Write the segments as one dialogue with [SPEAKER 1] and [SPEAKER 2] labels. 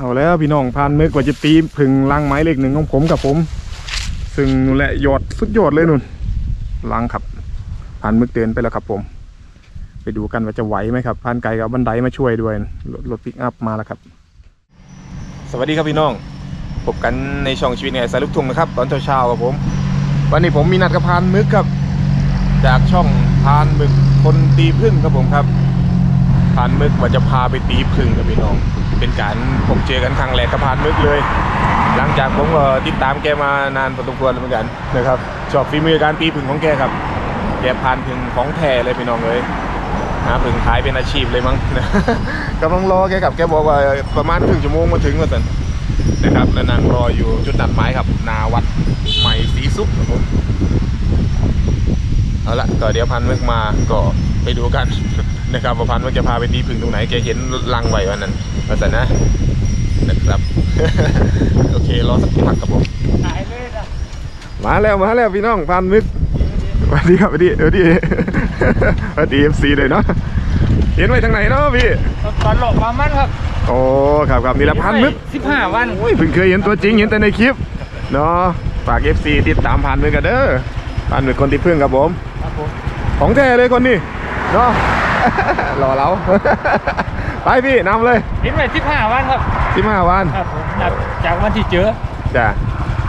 [SPEAKER 1] เอาแล้วพี่น้องพานมือกว่าจะตีผึ่งลังไม้เล็กหนึ่งของผมกับผม ซึ่งนู่นแหละยอดสุดยอดเลยนุ่นลังครับพานมืกเดินไปแล้วครับผม ไปดูกันว่าจะไหวไหมครับพานไก่กับบันไดมาช่วยด้วยรถรถปิกอัพมาแล้วครับ สวัสดีครับพี่น้องพบกันในช่องชีวิตในสายลูกทุ่งนะครับ ตอนเช้าๆครับผม วันนี้ผมมีนัดกับพานมึกครับ จากช่องพานมึกคนตีพึ่งครับผมครับ พานมึกว่าจะพาไปตีพึ่งกับพี่น้อง เป็นการผมเจอกันครั้งแรกกับพานมึกเลย หลังจากผมก็ติดตามแกมานานพอสมควรแล้วเหมือนกันนะครับชอบฝีมือการตีพึ่งของแกครับ แกพานพึ่งของแท้เลยพี่น้องเลยหาพึ่งขายเป็นอาชีพเลยมั้งกำลังรอแกกับแกบอกว่าประมาณครึ่งชั่วโมงมาถึงแล้วสันนะครับแล้วนั่งรออยู่จุดนัดหมายครับ นาวัดใหม่สีซุปครับผมเอาละก็เดี๋ยวพันมึกมาก็ไปดูกัน นะครับว่าพันมึกจะพาไปตีพึ่งตรงไหนแกเห็นลังไว้วันนั้นว่าสันนะนะครับโอเครอสักพักครับผม
[SPEAKER 2] ขายเลยนะ
[SPEAKER 1] มาแล้วมาแล้วพี่น้องพันมึกสวัสดีครับสวัสดีสวัสดีสวัสดีเอฟซีเลยเนาะเห็นไว้ทางไหนเนาะพี่
[SPEAKER 2] ตอนหลบมามันครับ
[SPEAKER 1] โอ้ครับครับนี่แหละพันมึก
[SPEAKER 2] สิบห้าวัน
[SPEAKER 1] โอ้ยเพิ่งเคยเห็นตัวจริงเห็นแต่ในคลิปเนาะฝาก FC ติดตามพันมึกกันเด้อพันมึกคนที่พึ่งครับผม
[SPEAKER 2] ครับผม
[SPEAKER 1] ของแท้เลยคนนี้เนาะ รอเราไปพี่นำเลย
[SPEAKER 2] เห็นไหมสิบห้าวันครับ
[SPEAKER 1] 15วัน
[SPEAKER 2] ครับผมนับจากวันที่เจอ
[SPEAKER 1] จ้ะ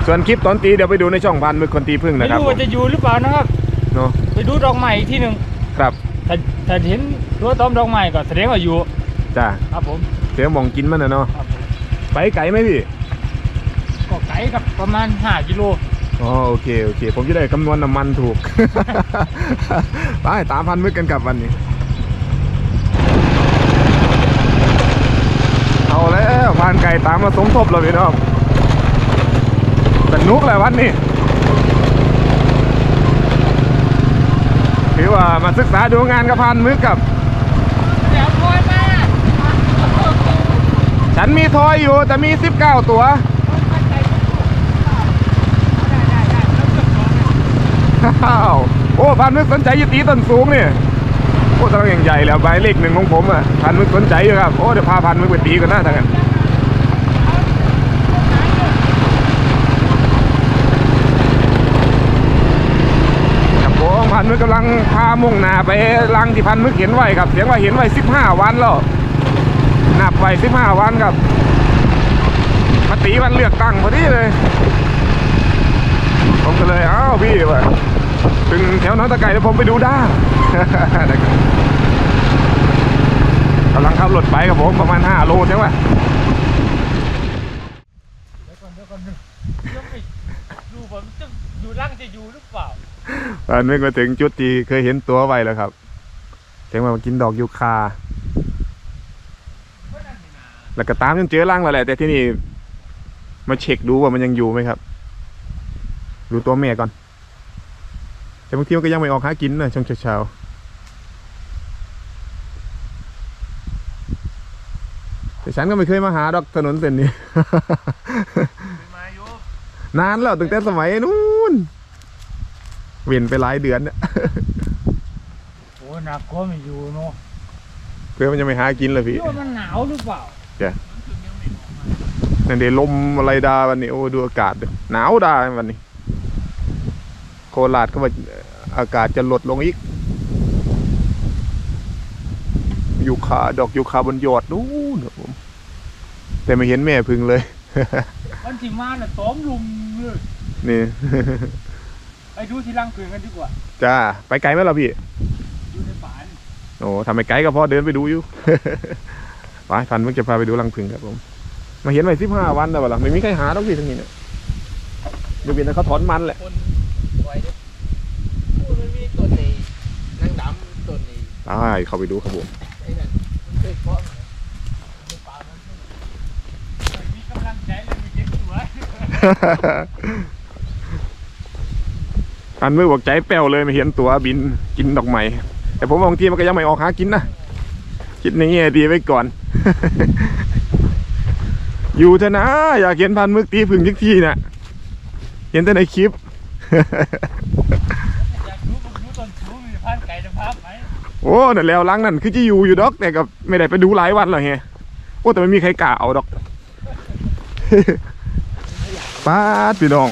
[SPEAKER 1] ส่วนคลิปตอนตีเดี๋ยวไปดูในช่องพันมึกคนตีพึ่ง
[SPEAKER 2] ไม่
[SPEAKER 1] นะครับ
[SPEAKER 2] รู้
[SPEAKER 1] ผม
[SPEAKER 2] ว่าจะอยู่หรือเปล่านะครับ
[SPEAKER 1] เนาะ
[SPEAKER 2] ไปดูดอกไม้อีกที่หนึ่ง
[SPEAKER 1] ครับ
[SPEAKER 2] ถ้าถ้าเห็นตัวต้อมดอกไม้ก็แสดงว่าอยู่
[SPEAKER 1] จ้ะ
[SPEAKER 2] ครับผม
[SPEAKER 1] เสียหมองกินมันนะเนาะ
[SPEAKER 2] ครับผม
[SPEAKER 1] ไปไกลไหมพี่
[SPEAKER 2] ก็ไกลครับประมาณ5กิโล
[SPEAKER 1] อ๋อโอเคโอเค ผมจะได้คำนวณน้ำมันถูก ไปตามพันมึกกันกลับวันนี้ เอาแล้วพานไก่ตามมาสมทบเราพี่น้องสนุกแหละวันนี้ถือว่ามาศึกษาดูงานกับพานมึกกับ
[SPEAKER 2] เดี๋ยวคอยมา
[SPEAKER 1] ฉันมีทอยอยู่แต่มี 19 ตัวอ้าวโอ้พันมึกสนใจอยึตีต้นสูงนี่โอ้ตอนอย่างใหญ่แล้วใบเลขหนึ่งของผมอะพันมึกสนใจอยู่ครับ โอ้เดี๋ยวพาพันมึกไปตีกันหนะทั้งนั้นครับผม พันมึกกำลังพามุ่งหน้าไปรังที่พันมึกเห็นไว้ครับเสียงว่าเห็นไว้15วันแล้วนับไว้15วันครับมาตีวันเลือกตั้งพอดีเลย ผมก็เลยเอ้าพี่ว่าถึงแถวน้องตะไก่แล้วผมไปดูได้กำลังขับรถไปกับผมประมาณ5โลใช่ไหม
[SPEAKER 2] เดี๋ยวก่อนเดี๋ยวก่อนดูผมจะอยู่ร่างจะอยู่หรือเปล่า
[SPEAKER 1] ตอนนี้มาถึงจุดที่เคยเห็นตัวไว้แล้วครับเจ๋งว่ามากินดอกยูคา แล้วก็ตามจนเจอร่างแล้วแหละ แต่ที่นี่มาเช็คดูว่ามันยังอยู่ไหมครับ ดูตัวแม่ก่อน แต่บางทีมันก็ยังไม่ออกหากินนะช่วงเช้าๆแต่ฉันก็ไม่เคยมาหาดอกถนนเส้นนี้นานแล้วตั้งแต่สมัยนู้น เวียนไปหลายเดือนเนี่ย
[SPEAKER 2] โอ้หนักก็ไม่อยู่เนาะ
[SPEAKER 1] เพื่อมันจะไม่หากินเลยพี่
[SPEAKER 2] คิดว่ามันหนาวหรือเปล่า
[SPEAKER 1] นั่นเดี๋ยวลมอะไรดาวันนี้โอ้ดูอากาศดิหนาวดาวันนี้ โคราชก็ว่าอากาศจะลดลงอีกยูคาดอกยูคาบนยอดนู้นครับผมแต่ไม่เห็นแม่พึ่งเลย
[SPEAKER 2] วันที่มาน่ะต้อมลุมเลย
[SPEAKER 1] นี่
[SPEAKER 2] ไปดูที่รังเกลือกันดีกว่า
[SPEAKER 1] จ้าไปไกลไหมล่ะพี่
[SPEAKER 2] ดูในป่านี่
[SPEAKER 1] โอ้ทำไมไกลก็พอเดินไปดูอยู่ ไปพันมึงจะพาไปดูรังพึ่งครับผม มาเห็นไว้สิบห้าวันแล้วล่ะไม่มีใครหาต้องพี่ทั้งนี้เนี่ยดูเป็นแต่เขาถอนมันแหละ
[SPEAKER 3] คนไว้เด้อโอ้มันมีตัวนี้นางดำตัวนี้
[SPEAKER 1] ใช่เข้าไปดูครับผม
[SPEAKER 3] ไอ้นั่นมันเคยเพาะในป่ามัน
[SPEAKER 2] มีกำลังใจเลยมีเจ็บตัว
[SPEAKER 1] อันมือบอกใจแป้วเลยไม่เห็นตัวบินกินดอกไม้แต่ผมบางทีมันก็ยังไม่ออกหากินนะคิดในแง่ดีไว้ก่อน อยู่เถอะนะ อยากเห็นพันมึกตีผึ่งยิกทีน่ะเห็นแต่ในคลิป
[SPEAKER 2] อยากรู้ผมรู้ตอนชูมีพันไก่จะพับไหม
[SPEAKER 1] โอ้นั่นแล้วล้างนั่นคือจะอยู่อยู่ดอก แต่ก็ไม่ได้ไปดูหลายวันหรอกเฮโอ้แต่ไม่มีใครกล้าเอาดอ
[SPEAKER 2] ก
[SPEAKER 1] ป้าดพี่น้อง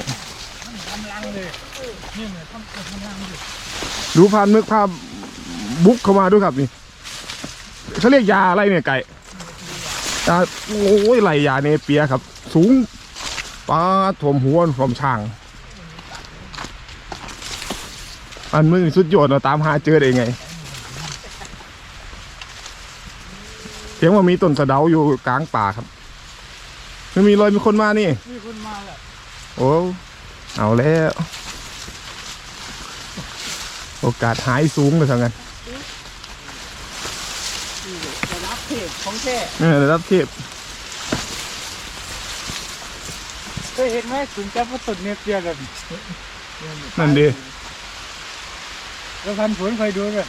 [SPEAKER 2] กำลังเลยนี่เหมือนทำกำลังอยู่
[SPEAKER 1] ดูพานมึกภาพบุกเข้ามาด้วยครับนี่เขาเรียกยาอะไรเนี่ยไก่ยาโอ้ยไหลยาเนเปียครับ สูงป้าดถ่วมหัวถ่วมช่าง อันมึงสุดยอดเราตามหาเจอได้ไงเพียงว่ามีต้นสะเดาอยู่กลางป่าครับไม่มีรอยมีคนมานี่
[SPEAKER 2] มีคนมาแล้ว
[SPEAKER 1] โอ้ เอาแล้ว โอกาสหายสูงเลยทั้งนั้น
[SPEAKER 3] จะรับเทพของแท้
[SPEAKER 1] เออระดับเทพ
[SPEAKER 2] เคยเห็นไหมถึงจะมาตุดเนเปียแบบ
[SPEAKER 1] นั่นดี
[SPEAKER 2] แล้วพันผลเคยดูเลย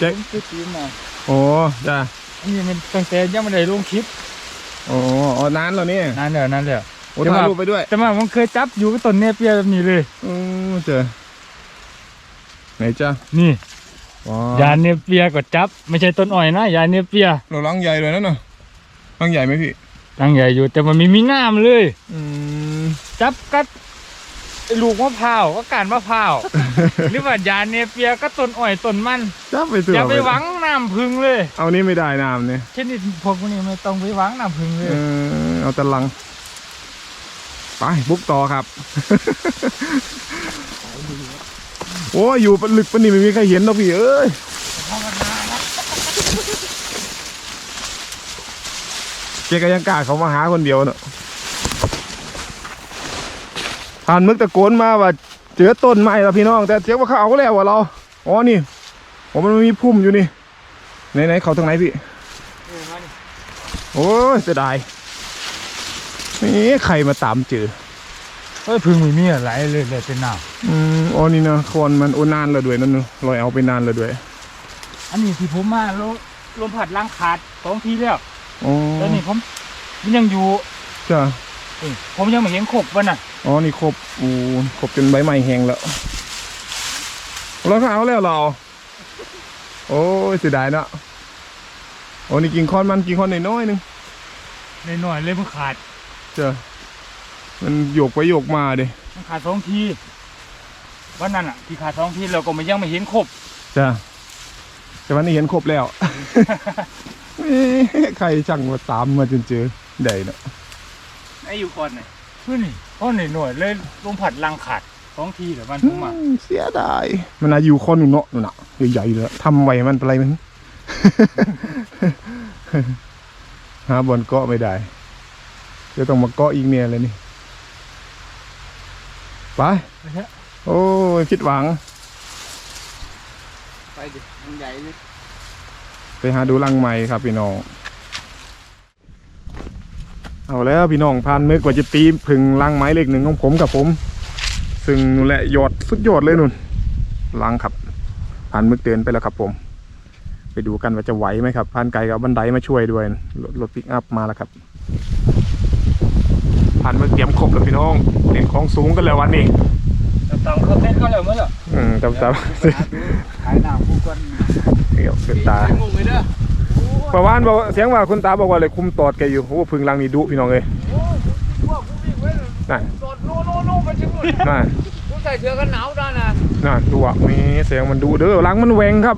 [SPEAKER 1] เจ๊
[SPEAKER 2] ผมไปตีมมา
[SPEAKER 1] โอ้จ้า
[SPEAKER 2] อันนี้มันตั้งแต่ยังไม่ได้ลงคลิป
[SPEAKER 1] โอ้อ๋อนานแล้วนี่
[SPEAKER 2] นั่นเดี๋ยวนั่นเดี๋ยว
[SPEAKER 1] โอ้ถ่ายรูปไปด้วย
[SPEAKER 2] แต่ว่าผมเคยจับอยู่กับต้นเนเปียแบบนี้เลย
[SPEAKER 1] โอ้เจอ ไหนจ้า
[SPEAKER 2] นี่
[SPEAKER 1] ว้ายา
[SPEAKER 2] เนเปียก็จับ ไม่ใช่ต้นอ้อยนะยาเนเปีย
[SPEAKER 1] เราลังใหญ่เลยนั่นน่ะลังใหญ่ไหมพี่
[SPEAKER 2] ตั้งใหญ่อยู่แต่มันไมีมีน้ำเลย
[SPEAKER 1] อืม
[SPEAKER 2] จับกัดไอ้ลูกมะพร้าวก็การมะพร้าว หรือว่ายาเนเปียก็ต้นอ้อยต้นมัน
[SPEAKER 1] จับไปเถอะ
[SPEAKER 2] อย่าไปหวังน้ำพึ่งเลย
[SPEAKER 1] เอานี่ไม่ได้น้ำเนี่ย
[SPEAKER 2] ชนิดพวกนี้ไม่ต้องไปหวังน้ำพึ่งเล
[SPEAKER 1] เอย อเอาแต่ลัง ไปบุกต่อครับ โอ้ยอยู่ลึกปนี่ไม่มีใครเห็นหรอกพี่เอ้ยเจ๊ก็ยังกล้าเขามาหาคนเดียวเนอะผ่านมึกตะโกนมาว่า เจอต้นไม้แล้วพี่น้อง แต่เจ๊ว่าเขาเอาแล้วว่ะเราอ๋อนี่ผมมันมีพุ่มอยู่นี่ไหนไหนเขาทางไหนพี่โอ้ยเสียดายนี่ใครมาตามเจอ
[SPEAKER 2] เฮ้ยพึ่งไม่มีอะไรเลยเลยเป็นน้
[SPEAKER 1] อืมอ๋อนี่นะคอนมันโอนานแล้วด้วยนั่นเนอะลอยเอาไปนานแล้วด้วยำ
[SPEAKER 2] อันนี้ที่ผมมาลมลมผัดล้างขาดสองทีแล้ว
[SPEAKER 1] อ๋อ
[SPEAKER 2] แล้วนี่ผมมันยังอยู่
[SPEAKER 1] จ้ะ
[SPEAKER 2] เอ้ยผมยังไม่เห็นขบมันน่ะ
[SPEAKER 1] อ๋อนี่ครบอูครบจนใบไม้แห้งแล้วเราก็เอาแล้วเรา โอ้ยเสียดายเนอะโอ้นี่กินคอนมันกินคอนน้อยๆหนึง
[SPEAKER 2] ในหน่อยๆเลยมันขาด
[SPEAKER 1] จ้ะ มันโยกไปโยกมาดิ
[SPEAKER 2] มันขาดสองทีวันนั้นอะ ที่ขาดสองทีเราก็ไม่ยังไม่เห็นขบ
[SPEAKER 1] จ้ะแต่วันนี้เห็นครบแล้วเอ๊ะใครช่างมาตามมาจนเจอได้เนอะ
[SPEAKER 2] ไอ้อยู่ก่อนน่ะเพื่อนนี่ก้อนหน่อยๆเลยลมผัดล้างขาดสองทีเดี๋ยววันผมมา
[SPEAKER 1] อืมเสียดายมันอายุคอนหนูเนาะนู่นน่ะใหญ่ๆเลยทำไว้มันเป็นไรมึงหาบอลเกาะไม่ได้เดี๋ยวต้องมาเกาะอีกเนี่ยเลยนี่ ไป โอ้ยผิดหวัง
[SPEAKER 3] ไปดิมันใหญ่เลย
[SPEAKER 1] ไปหาดูรังใหม่ครับพี่น้อง เอาแล้วพี่น้องพานมือกว่าจะตีผึ่งรังไม้เล็กหนึ่งของผมกับผม ซึ่งนู่นแหละยอดสุดยอดเลยนุ่นรังครับพานมือเตือนไปแล้วครับผม ไปดูกันว่าจะไหวไหมครับพานไก่กับบันไดมาช่วยด้วยรถรถปิกอัพมาแล้วครับ พานมือเตรียมครบแล้วพี่น้องเล่นของสูงกันแล้ววันนี้
[SPEAKER 2] แต่ตามเขาเต้นก็แล้วเมื่อไหร่
[SPEAKER 1] อืมจำจ
[SPEAKER 2] ขายหน้าผู้คนำ
[SPEAKER 1] เดี๋ยวขึ้นตา
[SPEAKER 3] ไปงงเลยเด้อ
[SPEAKER 1] ประวานบอกเสียงว่าคุณตาบอกว่าเลยคุมตอดแกอยู่โอ้พึ่งรังนี่ดุพี่น้องเลย
[SPEAKER 3] พวกกูวิ่งไว้
[SPEAKER 1] นั่น
[SPEAKER 3] โดดโน่โน่โน่ไปถึงนู่น
[SPEAKER 1] นั่น
[SPEAKER 3] กูใส่เสื้อกันหนาวได้นะ
[SPEAKER 1] นั่นดูอะมีเสียงมันดุเด้อรังมันแหวงครับ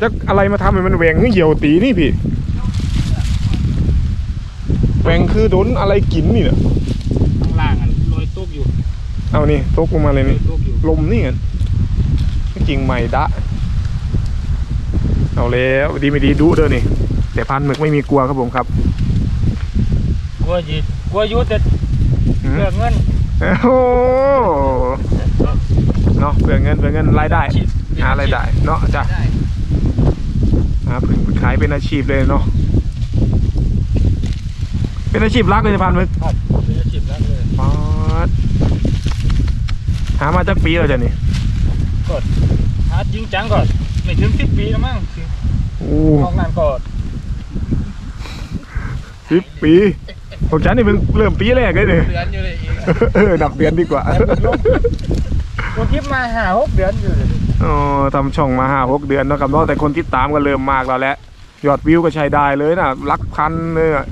[SPEAKER 1] จะอะไรมาทำให้มันแหวงนี่เหี่ยวตีนี่พี่แหวงคือโดนอะไรกินนี่เนี่ย
[SPEAKER 2] ข้างล่างอะลอยตุ๊กอยู่
[SPEAKER 1] เอานี่ตกลงมาเลย
[SPEAKER 2] ลอ
[SPEAKER 1] นี่
[SPEAKER 2] ยตุ๊กอยู่
[SPEAKER 1] ลมนี่ไงจริงใหม่ดะ เอาแล้วดีไม่ดีดุเด้อนี่ แต่พันหมึกไม่มีกลัวครับผมครับ
[SPEAKER 2] กลัวยีกลัวอยุแต่
[SPEAKER 1] หืม
[SPEAKER 2] เรื่องเงิน
[SPEAKER 1] โอ้โหเนาะเพื่อเงินเพื่อเงินรายได้ หารายได้ เนาะจ้ะ
[SPEAKER 3] ได้
[SPEAKER 1] หาผึ่งขายเป็นอาชีพเลยเนาะเป็นอาชีพรักเลยพันหมึก
[SPEAKER 2] ครับเป็นอาชีพแรกเลย
[SPEAKER 1] ป๊าดหามาจากปีแล้วจ้ะนี่
[SPEAKER 2] หาจริงจังก่อนไม่ถึงสิบปีแล้วมั้ง
[SPEAKER 1] โอ้
[SPEAKER 2] นอกนั้นก็
[SPEAKER 1] สิบปีผมฉันนี่เพิ่งเริ่มปีแรกเลยเนี่ย
[SPEAKER 3] เดือนอยู่เลยอีก
[SPEAKER 1] เออดักเดือนดีกว่า
[SPEAKER 2] ลงคลิปมาหาหกเดือนอยู่เลย
[SPEAKER 1] อ๋อทำช่องมาห้าหกเดือนเนาะครับเนาะแต่คนติดตามก็เริ่มมากแล้วแหละยอดวิวก็ใช้ได้เลยนะหลักพันเลยอะ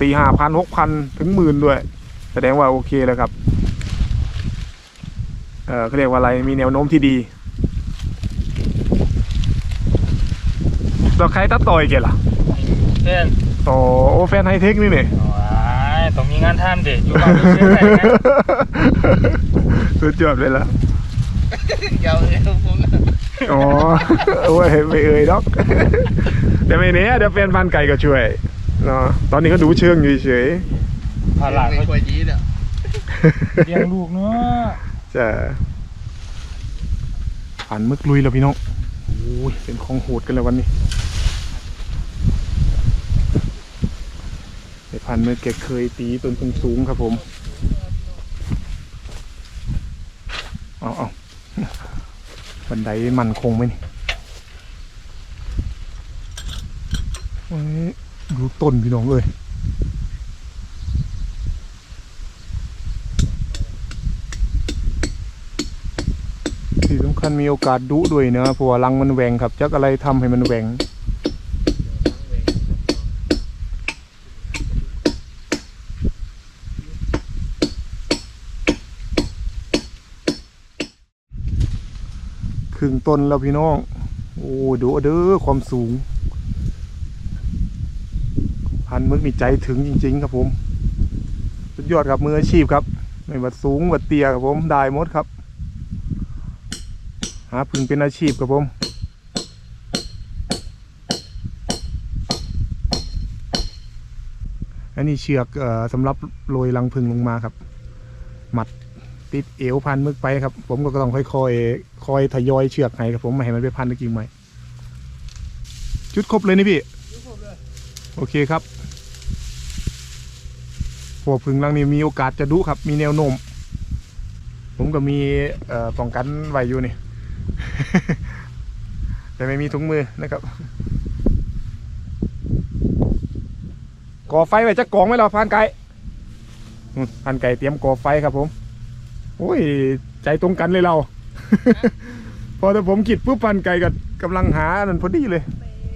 [SPEAKER 1] สี่ห้าพันหกพันถึงหมื่นด้วย แสดงว่าโอเคแล้วครับ เออเขาเรียกว่าอะไรมีแนวโน้มที่ดีเราใครตัดต่อยแกล่ะ
[SPEAKER 2] เช่น
[SPEAKER 1] ต่อโอแฟนไฮเทคนี่เนี่ย
[SPEAKER 2] ว้ายต้องมีงานทำเด็ดอยู่บ้านเฉยๆได้นะ
[SPEAKER 1] สุดยอดเลยล่ะ
[SPEAKER 3] ยาวเลยผม
[SPEAKER 1] อ๋อโอ้ยไม่เอ่ยดอกแต่ไม่เนี้ยเดี๋ยวแฟนพันธุ์ไก่ก็ช่วยเนาะตอนนี้ก็ดูเชิงอยู่เฉย
[SPEAKER 2] ภาระ
[SPEAKER 3] ไม่
[SPEAKER 2] เขา
[SPEAKER 3] ควรยี้เนี่ย
[SPEAKER 2] เลี้ยงลูกเนาะ
[SPEAKER 1] จะผ่านมึกลุยแล้วพี่น้องโอ้ยเป็นของโหดกันแล้ววันนี้ไอ้พันมึกแกเคยตีต้นสูงครับผม เอาเอาบันไดมันคงไหมนี่โอ้ยดูต้นพี่น้องเลย ที่สำคัญมีโอกาสดุด้วยนะเพราะว่ารังมันแหวงครับจักอะไรทำให้มันแหวงครึ่งต้นแล้วพี่น้อง โอ้ดูเด้อความสูง พันมึกนี่ใจถึงจริง ๆ ครับผม สุดยอดครับมืออาชีพครับ ไม่ว่าสูงว่าเตี้ยครับผม ได้หมดครับาพึ่งเป็นอาชีพครับผมอันนี้เชือกเออสำหรับโรยรังพึ่งลงมาครับมัดติดเอวพันมึกไปครับ ผมก็ต้องค่อยๆคอยทยอยเชือกให้ครับผมไม่ให้มันไปพันตะกิ่งไม้จุดครบเลยนี่พี่โอเคครับพวกพึ่งรังนี้มีโอกาสจะดุครับ มีแนวโน้มผมก็มีเอ่อป้องกันไว้อยู่นี่ แต่ไม่มีถุงมือนะครับก่อไฟไว้จะกองไหมเราพานไก่พานไก่เตรียมก่อไฟครับผมโอ้ยใจตรงกันเลยเรา พอแต่ผมคิดปุ๊บพานไก่ก็กำลังหานั่นพอดีเลย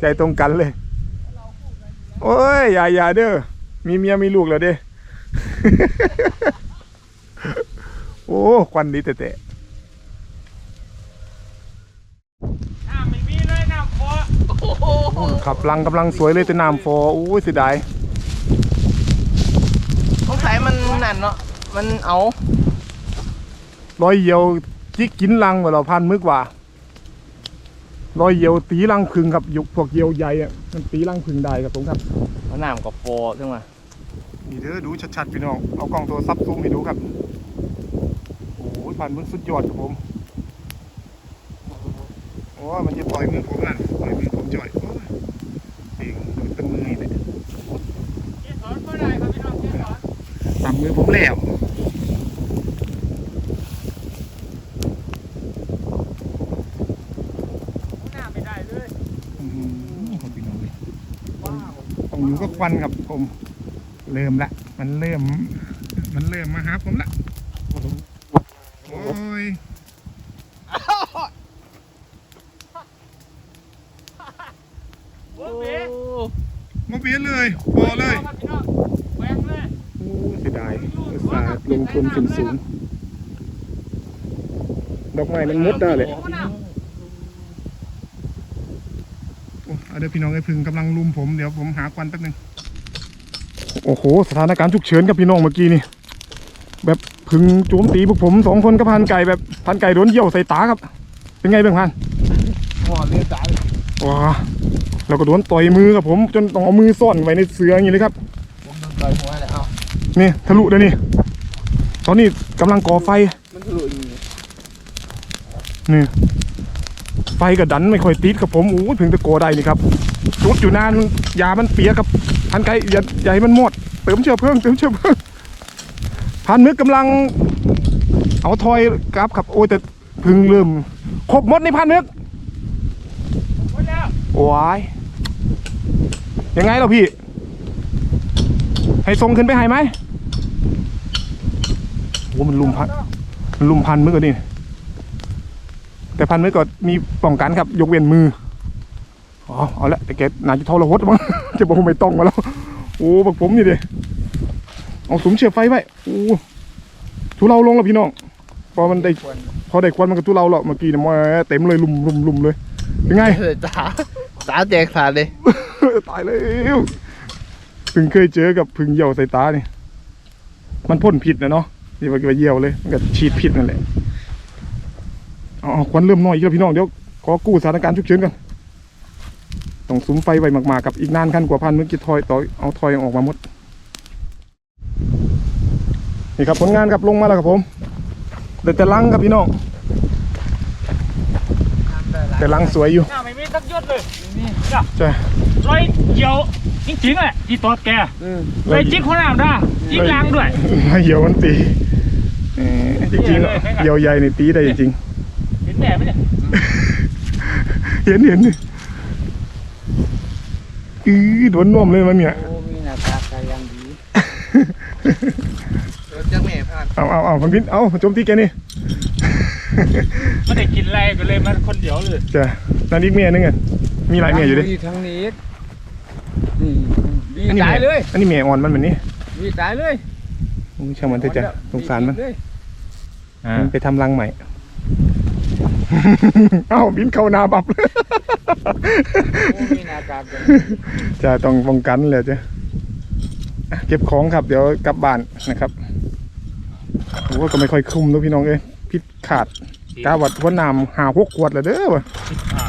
[SPEAKER 1] ใจตรงกันเลย โอ้ยอย่าอย่าเด้อมีเมียมีลูกแล้วเด้ โอ้ควันดีแต่แต่
[SPEAKER 2] น้ำไม่มีเลยน้ำคอ
[SPEAKER 3] โอ้โห
[SPEAKER 1] ขับลังกำลังสวยเลยแต่น้ำฟอโอ้ยเสียดาย
[SPEAKER 3] สงสัยมันนั่นเนาะมันเอา
[SPEAKER 1] รอยเหี่ยวจิกกินลังว่าเราพันมึกว่ารอยเหี่ยวตีลังพึงครับยุกพวกเหี่ยวใหญ่อะมันตีลังพึงได้ครับผมครับ
[SPEAKER 3] เอาน้ำกับโฟขึ้นมา
[SPEAKER 1] นี่เด้อดูชัดๆพี่น้องเอากล้องตัวซับซูมให้ดูครับโอ้ยพันมึกสุดยอดครับผมโอ้ยมันจะปล่อยมือผมนั่นปล่อยมือผมจ่อยโอ้ยเองดูดเป็นมือนี่แหละ
[SPEAKER 2] เจ๊สอนก็ได้ครับพี่น้องเจ๊สอน
[SPEAKER 1] ตา มมือผมแล้ว
[SPEAKER 2] น้ำไม่ได้เลย
[SPEAKER 1] อื้อหือครับพี่น้องเลยต้องอยู่กับควันครับผม เริ่มละ มันเริ่ม มันเริ่มมาหาผมละโอ้ย
[SPEAKER 2] โอ้เบ๊
[SPEAKER 1] มาเบียดเลยพอเลย
[SPEAKER 2] ครับพี่น้องแหวงเลย
[SPEAKER 1] โอ้ยเสียดายอุตส่าห์ลง ทุนสูงสูง ดอกไม้มันมดได้เลย
[SPEAKER 2] โอ้น้ำ
[SPEAKER 1] โอ้เอาเดี๋ยวพี่น้องไอ้พึ่งกำลังลุมผมเดี๋ยวผมหาควันแป๊บนึง โอ้โห สถานการณ์ฉุกเฉินกับพี่น้องเมื่อกี้นี่ แบบพึ่งโจมตีพวกผมสองคนกับพันไก่แบบพันไก่โดนเหยี่ยวใส่ตาครับ เป็นไงบ้างพัน
[SPEAKER 3] หัวเลือดตาย
[SPEAKER 1] ว้าแล้วก็โดนต่อยมือกับผม จนต้องเอามือซ่อนไว้ในเสืออย่างนี้เลยครับ
[SPEAKER 3] ผมโดนต่อยหัวแล้วเอา
[SPEAKER 1] นี่ทะลุเลยนี่ ตอนนี้กำลังก่อไฟ
[SPEAKER 3] มันทะลุอย่างนี้
[SPEAKER 1] นี่ ไฟก็ดันไม่ค่อยติดครับผมโอ้ยเพิ่งจะก่อได้นี่ครับ จุดอยู่นานยามันเปียกครับพันไก่อย่าอย่าให้มันหมดเติมเชื้อเพลิงเติมเชื้อเพลิงพันมึกกำลัง เอาทอยกราบครับโอ้ยแต่เพึ่งเริ่มครบหมดในพันมึก
[SPEAKER 2] หมดแล้ว
[SPEAKER 1] ว้ายยังไงเราพี่ ให้ส่งขึ้นไปให้ไหมโอ้มันลุมพันมันลุมพันมือก็นี่แต่พันมือก็มีป้องกันครับ ยกเว้นมืออ๋อเอาละแต่แกน่าจะทรหดมั้งจะบอกว่าไม่ต้องมาแล้วโอ้บักผมนี่เด้เอาสุมเชือกไฟไว้โอ้ทุเราลงแล้วพี่น้องพอมันได้พอได้ควันมันก็ทุเราแล้วเมื่อกี้เนี่ยมาเต็มเลยลุมลุมลุมเลยเป็นไง
[SPEAKER 3] ตาตาแตกสาดเลย
[SPEAKER 1] ตายแล้วเพิ่งเคยเจอกับพึ่งเหยี่ยวใส่ตานี่มันพ่นผิดนะเนาะ นี่ว่าเหยี่ยวเลย มันก็ฉีดผิดนั่นแหละเอาเอาควันเริ่มน้อยอีกแล้วพี่น้องเดี๋ยวขอกู้สถานการณ์ฉุกเฉินกันต้องซุ้มไฟไว้มากๆกับอีกนานขั้นกว่าพันเมื่อกี้ทอยต่อเอาทอยออกมาหมดนี่ครับผลงานครับลงมาแล้วครับผมแต่แต่ลังครับพี่น้องแต่ลังสวยอยู่
[SPEAKER 2] หน้าไม่มีสักยศเลย
[SPEAKER 1] ใช่
[SPEAKER 2] ร้อยเกี่ยว จริงๆแหละที่ตอดแก
[SPEAKER 3] อืม
[SPEAKER 2] เลยจิกคนน้ำได้จิกล้างด้วย
[SPEAKER 1] ไม่เหี่ยวมันตีเออจริงๆ
[SPEAKER 2] เหี่ยวเลย
[SPEAKER 1] เหี่ยวใหญ่ในตีได้จริง
[SPEAKER 2] เห็นแน่ไหมเนี่ย
[SPEAKER 1] ๆเห็นเห็นนี่อือโดนน่วมเลยมันเนี่ย
[SPEAKER 3] โอ้มีหน้าตาก็ยังดีรถจังแม่ผ่าน
[SPEAKER 1] เอาเอาเอาพังพินเอาโจมตีแกนี่
[SPEAKER 2] ไม่ได้กินอะไรก็เลยมาคนเดียวเลย
[SPEAKER 1] จ้ะนั่นอีกเมียนึงอะมีหลายเมียอยู่ดิ
[SPEAKER 3] ทางนี้ นี่ดี
[SPEAKER 1] อันนี้
[SPEAKER 3] ตาย
[SPEAKER 1] เมี
[SPEAKER 3] เลย
[SPEAKER 1] อันนี้เมียอ่อนมันเหมือนนี้
[SPEAKER 3] ดีตายเลย
[SPEAKER 1] โอ้ยช่างมันเถอะจ้ะสงสารมัน
[SPEAKER 3] เลย
[SPEAKER 2] อ่า
[SPEAKER 1] มันไปทำรังใหม่ เอ้าบินเข้านาบับเลย
[SPEAKER 3] โอ้มีหน้าตาก็
[SPEAKER 1] จะต้องป้องกันเลยจ้ะอะเก็บของครับ เดี๋ยวกลับบ้านนะครับโอ้ก็ไม่ค่อยคุ้มแล้วพี่น้องเอ้ยพิษขาดกาวัดหัวน้ำหาหกขวดแล้วเด้อวะ
[SPEAKER 2] อ่า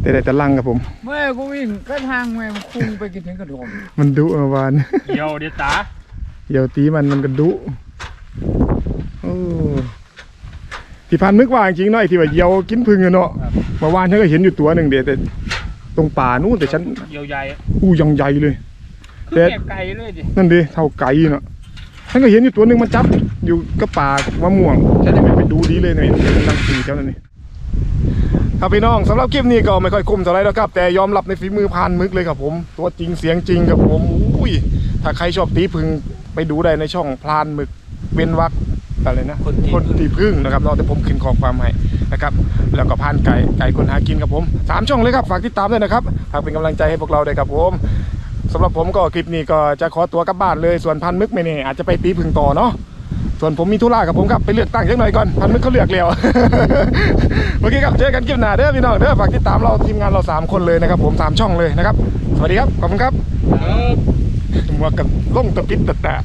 [SPEAKER 1] แต่ได้แต่ลังครับผม
[SPEAKER 3] แม่กูวิ่งก็ทางแม่มันคุ้งไปกินถึงกระโดด
[SPEAKER 1] มันดุเมื่อวาน
[SPEAKER 2] เดี๋ยวเดี๋ยวตา
[SPEAKER 1] เดี๋ยวตีมันมันก็ดุโอ้ที่พันนึกว่าจริงๆเนาะไอ้ที่ว่าเหยี่ยวกินพึ่งอะเนาะเมื่อวานฉันก็เห็นอยู่ตัวหนึ่งเดียวแต่ตรงป่านู่นแต่ฉัน
[SPEAKER 2] เดี๋ยวใหญ่
[SPEAKER 1] อู้ยังใหญ่เลย
[SPEAKER 2] คือ
[SPEAKER 1] เด็ด
[SPEAKER 2] แกะไก่เลยดิ
[SPEAKER 1] นั่นดิเท่าไก่เนาะฉันก็เห็นอยู่ตัวหนึ่งมันจับอยู่กับป่ามะม่วงฉันจะไม่ไปดูดีเลยเนี่ยนั่งตีเจ้านั่นนี่ ครับพี่น้องสำหรับคลิปนี้ก็ไม่ค่อยคุ้มเท่าไหรแล้วครับ แต่ยอมรับในฝีมือพานมึกเลยครับผม ตัวจริงเสียงจริงครับผมอุ้ยถ้าใครชอบตีพึ่งไปดูได้ในช่องพลานหมึกเว้นวักอะไรนะ
[SPEAKER 2] คนตี
[SPEAKER 1] คนตีพึ่งนะครับเราแต่ผมขึ้นขอความให้นะครับ แล้วก็พานไก่ไก่คนหากินครับผมสามช่องเลยครับฝากติดตามด้วยนะครับฝากเป็นกำลังใจให้พวกเราด้วยครับผมสำหรับผมก็คลิปนี้ก็จะขอตัวกลับบ้านเลยส่วนพันมึกไม่เนี่ยอาจจะไปตีพึ่งต่อเนาะ ส่วนผมมีธุระกับผมครับไปเลือกตั้งจักหน่อยก่อนพันมึกเขาเลือกแล้วโอเคครับเจอกันคลิปหน้าเด้อพี่น้องเด้อฝากติดตามเราทีมงานเราสามคนเลยนะครับ ผมสามช่องเลยนะครับ สวัสดีครับขอบคุณครับหมวกกับล่งตะปิดตะแตะ